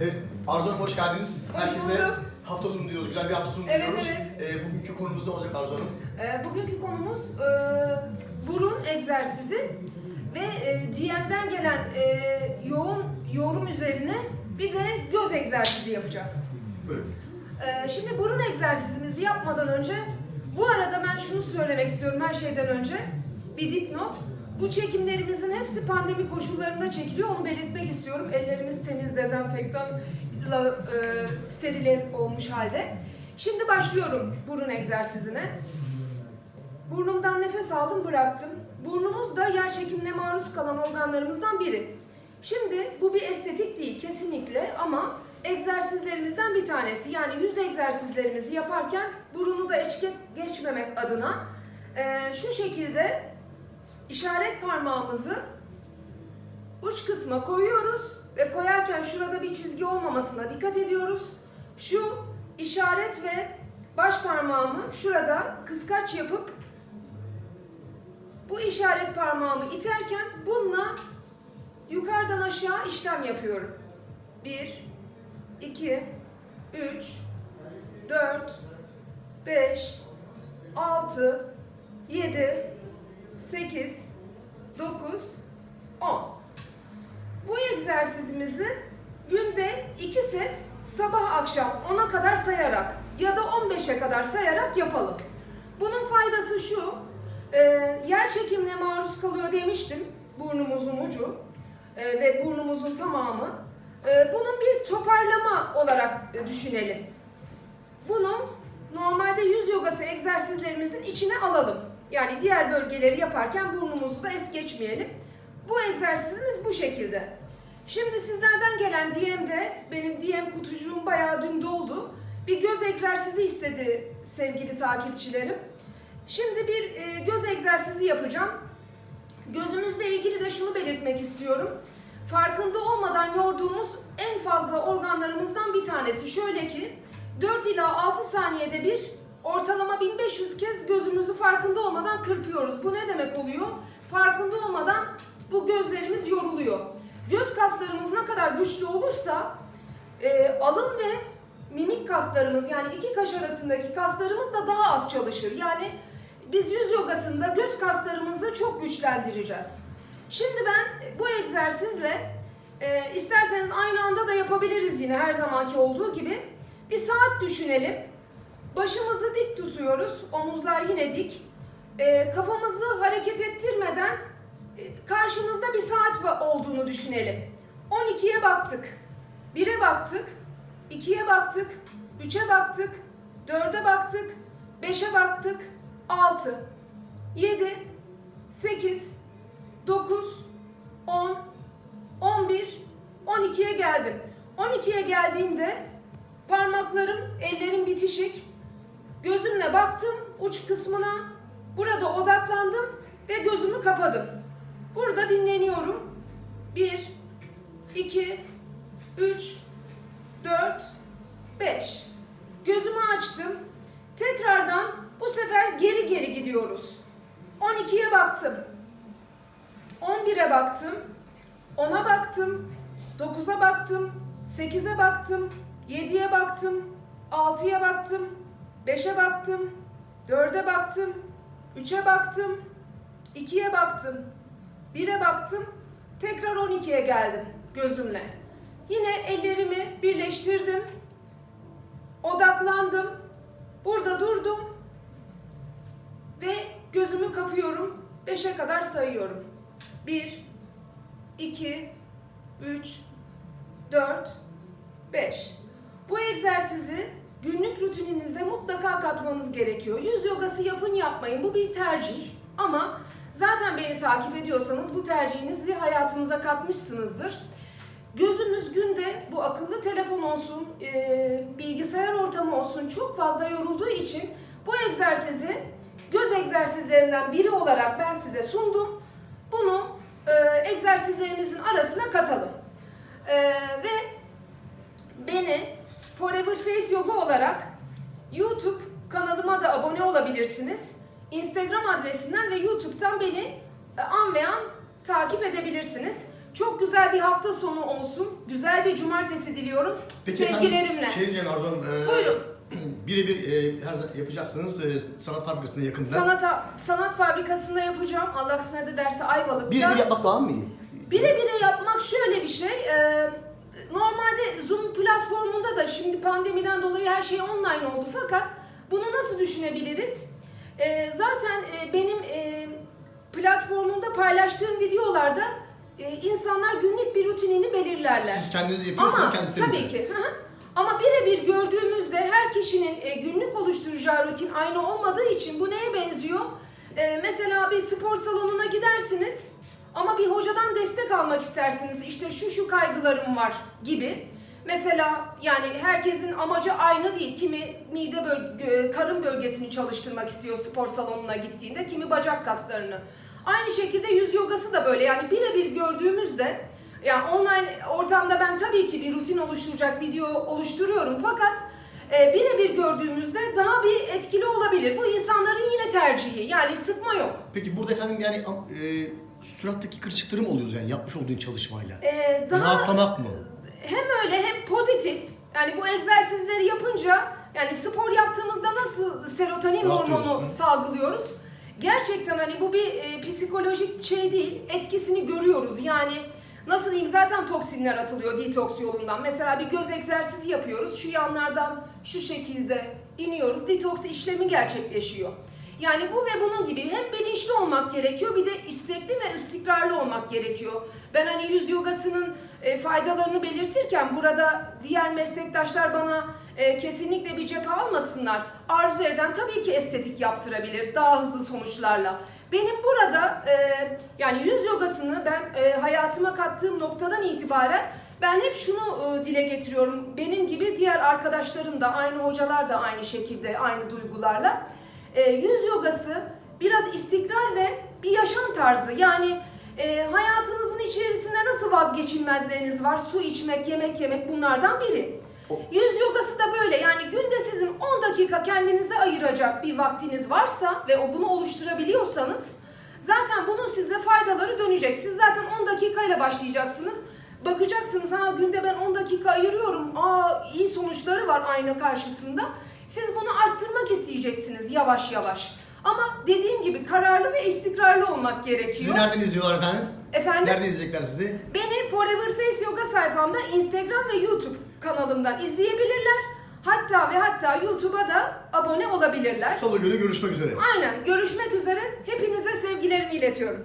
Evet, Arzu Hanım hoş geldiniz. Hoş Herkese bulduk. hafta sonu diliyoruz, güzel bir hafta sonu Evet, diliyoruz. evet. Ee, bugünkü konumuz ne olacak Arzu Hanım? Ee, bugünkü konumuz e, burun egzersizi ve e, DM'den gelen e, yoğun yorum üzerine bir de göz egzersizi yapacağız. Buyurun. Ee, şimdi burun egzersizimizi yapmadan önce, bu arada ben şunu söylemek istiyorum her şeyden önce. Bir dipnot. Bu çekimlerimizin hepsi pandemi koşullarında çekiliyor. Onu belirtmek istiyorum. Ellerimiz temiz, dezenfektanla e, steril olmuş halde. Şimdi başlıyorum burun egzersizine. Burnumdan nefes aldım, bıraktım. Burnumuz da yer çekimine maruz kalan organlarımızdan biri. Şimdi bu bir estetik değil kesinlikle ama egzersizlerimizden bir tanesi. Yani yüz egzersizlerimizi yaparken burunu da eşlik geçmemek adına eee, şu şekilde işaret parmağımızı uç kısma koyuyoruz koyarken şurada bir çizgi olmamasına dikkat ediyoruz. Şu işaret ve baş parmağımı şurada kıskaç yapıp bu işaret parmağımı iterken bununla yukarıdan aşağı işlem yapıyorum. 1, 2, 3, 4, 5, 6, 7, 8, 9, 10. Bu egzersizimizi günde 2 set sabah akşam 10'a kadar sayarak ya da 15'e kadar sayarak yapalım. Bunun faydası şu, e, yer çekimine maruz kalıyor demiştim burnumuzun ucu e, ve burnumuzun tamamı. E, bunun bir toparlama olarak e, düşünelim. Bunu normalde yüz yogası egzersizlerimizin içine alalım. Yani diğer bölgeleri yaparken burnumuzu da es geçmeyelim. Bu egzersizimiz bu şekilde. Şimdi sizlerden gelen DM'de, benim DM kutucuğum bayağı dün doldu. Bir göz egzersizi istedi sevgili takipçilerim. Şimdi bir e, göz egzersizi yapacağım. Gözümüzle ilgili de şunu belirtmek istiyorum. Farkında olmadan yorduğumuz en fazla organlarımızdan bir tanesi. Şöyle ki 4 ila 6 saniyede bir ortalama 1500 kez gözümüzü farkında olmadan kırpıyoruz. Bu ne demek oluyor? Farkında olmadan bu gözlerimiz yoruluyor. Göz kaslarımız ne kadar güçlü olursa e, alın ve mimik kaslarımız yani iki kaş arasındaki kaslarımız da daha az çalışır. Yani biz yüz yogasında göz kaslarımızı çok güçlendireceğiz. Şimdi ben bu egzersizle e, isterseniz aynı anda da yapabiliriz yine her zamanki olduğu gibi. Bir saat düşünelim. Başımızı dik tutuyoruz. Omuzlar yine dik. E, kafamızı hareket ettirmeden karşımızda bir saat olduğunu düşünelim. 12'ye baktık. 1'e baktık. 2'ye baktık. 3'e baktık. 4'e baktık. 5'e baktık. 6 7 8 9 10 11 12'ye geldim. 12'ye geldiğimde parmaklarım, ellerim bitişik. Gözümle baktım uç kısmına. Burada odaklandım ve gözümü kapadım. Burada dinleniyorum. 1 2 3 4 5 Gözümü açtım. Tekrardan bu sefer geri geri gidiyoruz. 12'ye baktım. 11'e baktım. 10'a baktım. 9'a baktım. 8'e baktım. 7'ye baktım. 6'ya baktım. 5'e baktım. 4'e baktım. 3'e baktım. 2'ye baktım. 1'e baktım. Tekrar 12'ye geldim gözümle. Yine ellerimi birleştirdim. Odaklandım. Burada durdum. Ve gözümü kapıyorum. 5'e kadar sayıyorum. 1 2 3 4 5 Bu egzersizi günlük rutininize mutlaka katmanız gerekiyor. Yüz yogası yapın yapmayın. Bu bir tercih. Ama zaten beni takip ediyorsanız bu tercihinizi hayatınıza katmışsınızdır. Gözümüz günde bu akıllı telefon olsun, e, bilgisayar ortamı olsun çok fazla yorulduğu için bu egzersizi göz egzersizlerinden biri olarak ben size sundum. Bunu e, egzersizlerimizin arasına katalım. E, ve beni Forever Face Yoga olarak YouTube kanalıma da abone olabilirsiniz. Instagram adresinden ve YouTube'dan beni e, an ve an takip edebilirsiniz. Çok güzel bir hafta sonu olsun. Güzel bir cumartesi diliyorum. Peki Sevgilerimle. efendim, şey diyeceğim Arzu Hanım. e, Buyurun. Birebir e, her zaman yapacaksınız e, sanat fabrikasında yakında. Sanat, sanat fabrikasında yapacağım. Allah kısmet ederse Ayvalık'ta. Birebir yapmak daha mı iyi? Bire bire yapmak şöyle bir şey. e, normalde Zoom platformunda da şimdi pandemiden dolayı her şey online oldu. Fakat bunu nasıl düşünebiliriz? E, zaten e, benim e, platformumda paylaştığım videolarda e, insanlar günlük bir rutinini belirlerler. Siz kendiniz yapıyorsunuz Ama kendi sitenizde. tabii ki. hı hı. Ama birebir gördüğümüzde her kişinin e, günlük oluşturacağı rutin aynı olmadığı için bu neye benziyor? E, mesela bir spor salonuna gidersiniz ama bir hocadan destek almak istersiniz. İşte şu şu kaygılarım var gibi. Mesela yani herkesin amacı aynı değil. Kimi mide böl- karın bölgesini çalıştırmak istiyor spor salonuna gittiğinde, kimi bacak kaslarını. Aynı şekilde yüz yogası da böyle. Yani birebir gördüğümüzde yani online ortamda ben tabii ki bir rutin oluşturacak video oluşturuyorum fakat e, birebir gördüğümüzde daha bir etkili olabilir. Bu insanların yine tercihi. Yani sıkma yok. Peki burada efendim yani e, surattaki kırışıkları mı oluyoruz yani yapmış olduğun çalışmayla? E, daha Rahatlamak mı? Hem öyle hem pozitif. Yani bu egzersizleri yapınca yani spor yaptığımızda nasıl serotonin hormonu salgılıyoruz? Gerçekten hani bu bir e, psikolojik şey değil. Etkisini görüyoruz. Yani nasıl diyeyim zaten toksinler atılıyor detoks yolundan. Mesela bir göz egzersizi yapıyoruz. Şu yanlardan şu şekilde iniyoruz. Detoks işlemi gerçekleşiyor. Yani bu ve bunun gibi hem bilinçli olmak gerekiyor bir de istekli ve istikrarlı olmak gerekiyor. Ben hani yüz yogasının e, faydalarını belirtirken burada diğer meslektaşlar bana e, kesinlikle bir cephe almasınlar. Arzu eden tabii ki estetik yaptırabilir daha hızlı sonuçlarla. Benim burada e, yani yüz yogasını ben e, hayatıma kattığım noktadan itibaren ben hep şunu e, dile getiriyorum. Benim gibi diğer arkadaşlarım da aynı hocalar da aynı şekilde aynı duygularla. E, yüz yogası biraz istikrar ve bir yaşam tarzı. Yani e, hayatınızın içerisinde nasıl vazgeçilmezleriniz var? Su içmek, yemek yemek bunlardan biri. Yüz yogası da böyle. Yani günde sizin 10 dakika kendinize ayıracak bir vaktiniz varsa ve o bunu oluşturabiliyorsanız zaten bunun size faydaları dönecek. Siz zaten 10 dakikayla başlayacaksınız. Bakacaksınız ha günde ben 10 dakika ayırıyorum. Aa iyi sonuçları var ayna karşısında. Siz bunu arttırmak isteyeceksiniz yavaş yavaş. Ama dediğim gibi kararlı ve istikrarlı olmak gerekiyor. Sizi nereden izliyorlar efendim? Efendim? Nereden izleyecekler sizi? Beni Forever Face Yoga sayfamda Instagram ve YouTube kanalımdan izleyebilirler. Hatta ve hatta YouTube'a da abone olabilirler. Salı günü görüşmek üzere. Aynen görüşmek üzere. Hepinize sevgilerimi iletiyorum.